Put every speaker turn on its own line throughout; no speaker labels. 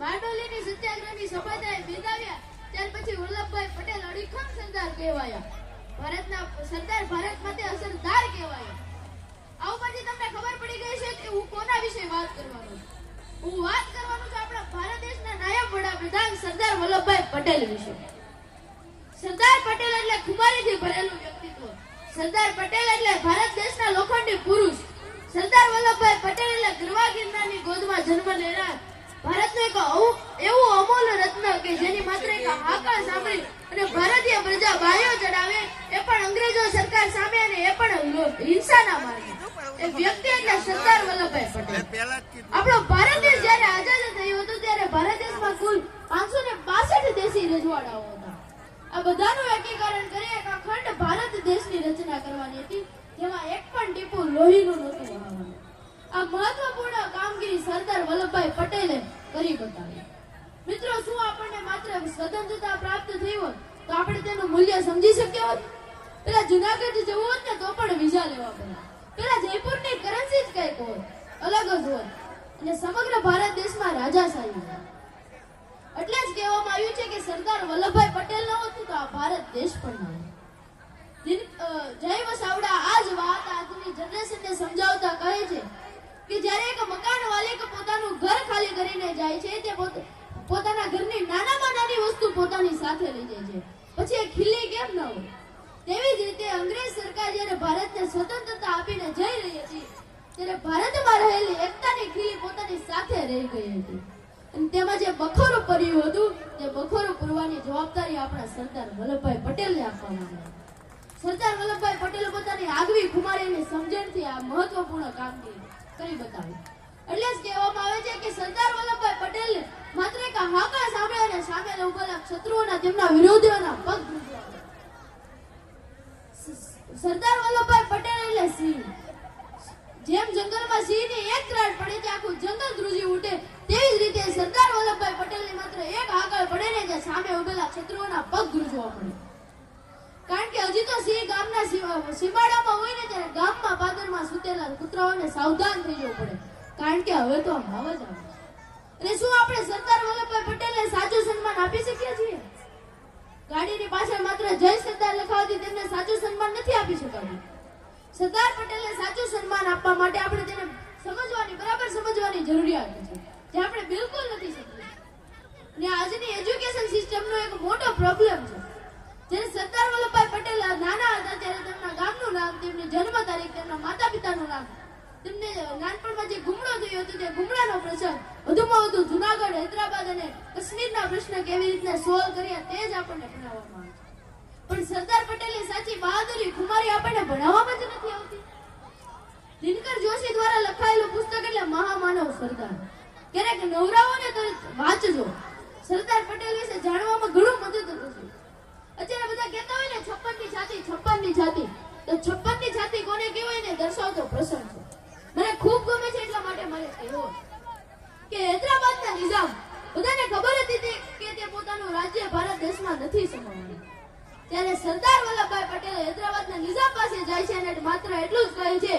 બારડોલીની સત્યાગ્રહની સફળતાએ બિરદાવ્યા ત્યાર પછી વલ્લભભાઈ પટેલ અડીખમ સરદાર કહેવાયા. ભારતના સરદાર ભારત માટે અસરદાર કહેવાયા. આ ઉપરથી તમને ખબર પડી ગઈ છે કે હું કોના વિશે વાત કરવાનો હું વાત કરવાનો છું આપણા ભારત દેશના નાયબ વડાપ્રધાન સરદાર વલ્લભભાઈ પટેલ વિશે. સરદાર પટેલ એટલે ખુમારીથી ભરેલું વ્યક્તિત્વ. સરદાર પટેલ એટલે ભારત દેશના લોખંડી પુરુષ. સરદાર વલ્લભભાઈ પટેલ એટલે ગરવા ગિરનારની ગોદમાં જન્મ લેનાર ભારતનું એક એવું અમૂલ્ય રત્ન કે જેની માત્ર એક હાકલ સાંભળી અને ભારતીય પ્રજા બાયો ચડાવે, એ પણ અંગ્રેજો સરકાર સામે અને એ પણ હિંસાના માર્ગે. એ વ્યક્તિ એટલે સરદાર વલ્લભભાઈ પટેલ. આપણો ભારત દેશ જ્યારે આઝાદ થયો હતો, ત્યારે ભારત દેશમાં કુલ પાંચસો ને બાસઠ દેશી રજવાડાઓ હતા. આ બધાનું એકીકરણ કરી એક અખંડ ભારત દેશની રચના કરવાની હતી, જેમાં એક પણ ટીપુ લોહીનું નહોતું આ મહત્વપૂર્ણ સરદાર વલ્લભભાઈ પટેલે કરી બતાવી. મિત્રો, શું આપણને માત્ર સ્વતંત્રતા પ્રાપ્ત થઈ હોત તો આપણે તેનું મૂલ્ય સમજી શક્યા હોત પેલા જુનાગઢ જવું હોત ને તો પણ વિઝા લેવા પડે. પેલા જયપુરની કરન્સી જ કંઈક હોત અલગ જ હોત અને સમગ્ર ભારત દેશમાં રાજાશાહી હોત એટલે જ કહેવામાં આવ્યું છે કે સરદાર વલ્લભભાઈ પટેલ ન હોતું તો આ ભારત દેશ પણ ન હોત. જય વસાવડા, આ જ વાત આજની જનરેશનને સમજાવતા કહે છે કે જ્યારે એક મકાન માલિક પોતાનું ઘર ખાલી કરીને જાય છે, તે પોતાના ઘરની નાનામાં નાની વસ્તુ પોતાની સાથે લઈ જાય છે. પછી એ ખીલી કેમ ન હોય? તેવી જ રીતે અંગ્રેજ સરકાર જ્યારે ભારતને સ્વતંત્રતા આપીને જઈ રહી હતી, ત્યારે ભારતમાં રહેલી એકતાની ખીલી પોતાની સાથે રહી ગઈ હતી. અને તેમાં જે બખોરું પડ્યું હતું, તે બખોરું પૂરવાની જવાબદારી આપણા સરદાર વલ્લભભાઈ પટેલને આપવામાં આવી. સરદાર વલ્લભભાઈ પટેલ પોતાની આગવી ખુમારીની સમજણથી આ મહત્વપૂર્ણ કામગીરી કરી બતાવી. એટલે જ કહેવામાં આવે છે કે સરદાર વલ્લભભાઈ પટેલ માત્ર એક હાકા સામે અને સામે ઉભેલા શત્રુઓના તેમના વિરોધીઓના પગ સરદાર વલ્લભભાઈ પટેલ એટલે સિંહ. જેમ જંગલમાં સિંહની એક ત્રાડ પડે છે, આખું જંગલ ધ્રુજી ઉઠે તેવી જ રીતે સરદાર વલ્લભભાઈ પટેલની માત્ર એક આગળ પડે ને જે સામે ઉભેલા શત્રુઓના પગ ધ્રુજવા પડે કારણ કે હજી તો સિંહ સીમા- સીમાડામાં હોય ને ત્યારે ગામમાં પાદરમાં સૂતેલા કૂતરાઓને સાવધાન થઈ જવું પડે. કારણ કે હવે તો ભાવ જ આવે અને શું આપણે સરદાર વલ્લભભાઈ પટેલને સાચું સન્માન આપી શકીએ છીએ? ગાડીની પાછળ માત્ર જય સરદાર લખાવતી તેમને સાચું સન્માન નથી આપી શકાતું. સરદાર પટેલને સાચું સન્માન આપવા માટે આપણે તેને સમજવાની, બરાબર સમજવાની જરૂરિયાત છે, જે આપણે બિલકુલ નથી સમજતા અને આજની એજ્યુકેશન સિસ્ટમનો એક મોટો પ્રોબ્લેમ છે. જ્યારે સરદાર વલ્લભભાઈ પટેલ નાના હતા ત્યારે તેમના ગામનું નામ, તેમની જન્મ તારીખ, તેમના માતા પિતાનું નામ. તેમને નાનપણમાં જે ગુમડો થયો હતો, તે ગુમડાનો પ્રસંગ વધુમાં વધુ જુનાગઢ, હૈદરાબાદ અને કાશ્મીરના પ્રશ્ન કેવી રીતે સોલ્વ કર્યા તે જ આપણને ભણાવવામાં આવે પણ સરદાર પટેલની સાચી બહાદુરી ખુમારી આપણને ભણાવવામાં જ નથી આવતી. દિનકર જોશી દ્વારા લખાયેલું પુસ્તક એટલે મહામાનવ સરદાર. ક્યારેક નવરાવો ને તો વાંચજો. સરદાર પટેલ વિશે જાણવામાં ઘણું મદદરૂપ છે અત્યારે બધા કહેતા હોય ને છપ્પન ની છપ્પનની જાતિ. તો છપ્પનની જાતિ કોને કહેવાય ને? દર્શાવતો પ્રસંગ છે. મને ખૂબ ગમે છે એટલા માટે મારે કહેવો. કે હૈદરાબાદના નિઝામ, બધાને ખબર હતી કે તે પોતાનું રાજ્ય ભારત દેશમાં નથી સમાવવાનું. ત્યારે સરદાર વલ્લભભાઈ પટેલ હૈદરાબાદના નિઝામ પાસે જાય છે અને માત્ર એટલું જ કહે છે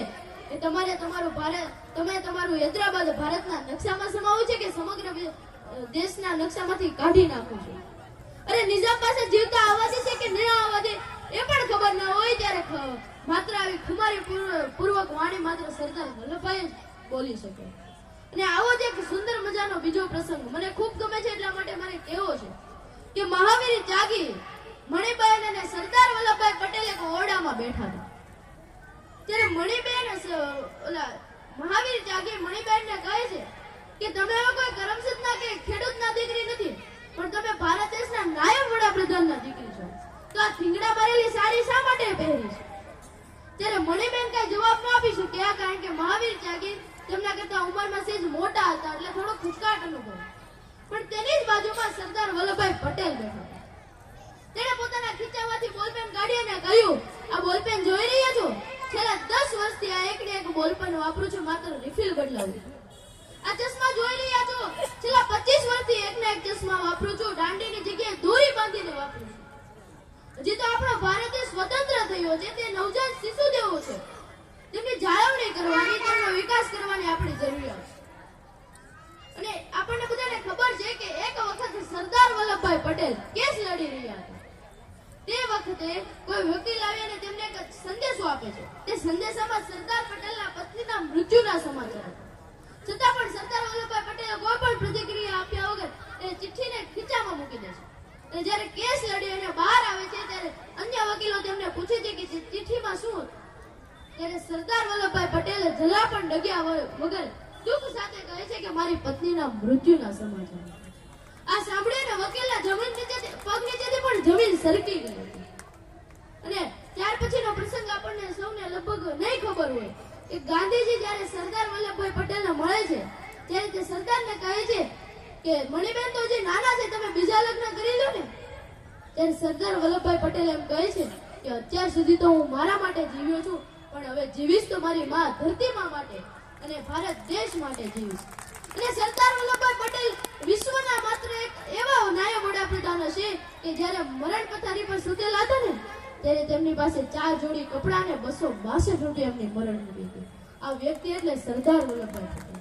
કે તમારે તમારું ભારત, તમે તમારું હૈદરાબાદ ભારતના નકશામાં સમાવવું છે કે સમગ્ર દેશના નકશામાંથી કાઢી નાખવું છે? અરે નિઝામ પાસે જીવતા આવવા છે કે નહીં આવવા એ પણ ખબર ના હોય ત્યારે માત્ર આવી ખુમારી પૂર્વક વાણી માત્ર સરદાર વલ્લભભાઈ બોલી શકે. અને આવો જ એક સુંદર મજાનો બીજો પ્રસંગ. મને ખૂબ ગમે છે એટલા માટે મારે કેવો છે કે મહાવીર ત્યાગી મણિબેન અને સરદાર વલ્લભભાઈ પટેલ એક ઓરડામાં બેઠા હતા. ત્યારે મણિબેન ઓલા મહાવીર ત્યાગી મણિબેનને કહે છે કે તમે કોઈ કરમસદના કે ખેડૂતના દીકરી નથી? પણ તમે ભારત દેશના નાયબ વડાપ્રધાનના દીકરી છો. તો આ થીંગડા મારેલી સાડી શા માટે પહેરી છે? ત્યારે મણિબેન કઈ જવાબ ન આપી શક્યા, કારણ કે મહાવીર ત્યાગી તેમના કરતા ઉંમરમાં સેજ મોટા હતા, એટલે થોડો ખુચકાટ અનુભવ. પણ તેની જ બાજુમાં સરદાર વલ્લભભાઈ પટેલ બેઠા તેણે પોતાના ખીચામાંથી બોલપેન કાઢી અને કહ્યું, આ બોલપેન જોઈ રહ્યા છો? છેલ્લા દસ વર્ષથી આ એક ને એક બોલપેન વાપરું છું, માત્ર રિફિલ બદલાવું. આ ચશ્મા જોઈ રહ્યા છો? છેલ્લા પચીસ વર્ષથી એક ને એક ચશ્મા વાપરું છું. દાંડીની જગ્યાએ દોરી બાંધીને વાપરું હજી તો આપણો ભારત સ્વતંત્ર થયો છે. તે નવજાત શિશુ જેવો છે. તેમની જાળવણી કરવાની, તેમનો વિકાસ કરવાની આપણી જરૂરિયાત છે. અને આપણને બધાને ખબર છે કે એક વખત સરદાર વલ્લભભાઈ પટેલ કેસ લડી રહ્યા હતા. તે વખતે કોઈ વકીલ આવી અને તેમને એક સંદેશો આપે છે. તે સંદેશામાં સરદાર પટેલના પત્નીના મૃત્યુના સમાચાર છતાં પણ સરદાર વલ્લભભાઈ પટેલે કોઈ પણ પ્રતિક્રિયા આપ્યા વગર એ ચિઠ્ઠીને ખીચામાં મૂકી દે છે. અને જ્યારે કેસ લડી બહાર આવે છે, ત્યારે અન્ય વકીલો તેમને પૂછે છે કે ચિઠ્ઠીમાં શું ત્યારે સરદાર વલ્લભભાઈ પટેલે જરા પણ ડગ્યા વગર દુઃખ સાથે કહે છે કે મારી પત્નીના મૃત્યુના સમાચાર. આ સાંભળીને વકીલના જમીન નીચે પગ નીચેથી પણ જમીન સરકી ગઈ. અને ત્યાર પછીનો પ્રસંગ આપણને સૌને લગભગ નહીં ખબર હોય. કે ગાંધીજી જ્યારે સરદાર વલ્લભભાઈ છે? ત્યારે તે સરદારને કહે છે કે, મણિબેન તો જે નાના છે, તમે બીજા લગ્ન કરી લો ને. ત્યારે સરદાર વલ્લભભાઈ પટેલ એમ કહે છે કે, અત્યાર સુધી તો હું મારા માટે જીવ્યો છું, પણ હવે જીવીશ તો મારી માં ધરતી માં માટે અને ભારત દેશ માટે જીવીશ. અને સરદાર વલ્લભભાઈ પટેલ વિશ્વના માત્ર એક એવા નાયબ વડાપ્રધાન હશે કે જ્યારે મરણ પથારી પર સુતેલા હતા ને, ત્યારે તેમની પાસે ચાર જોડી કપડા અને બસો બાસઠ રૂપિયા એમની મરણ હતી. આ વ્યક્તિ એટલે સરદાર વલ્લભભાઈ પટેલ.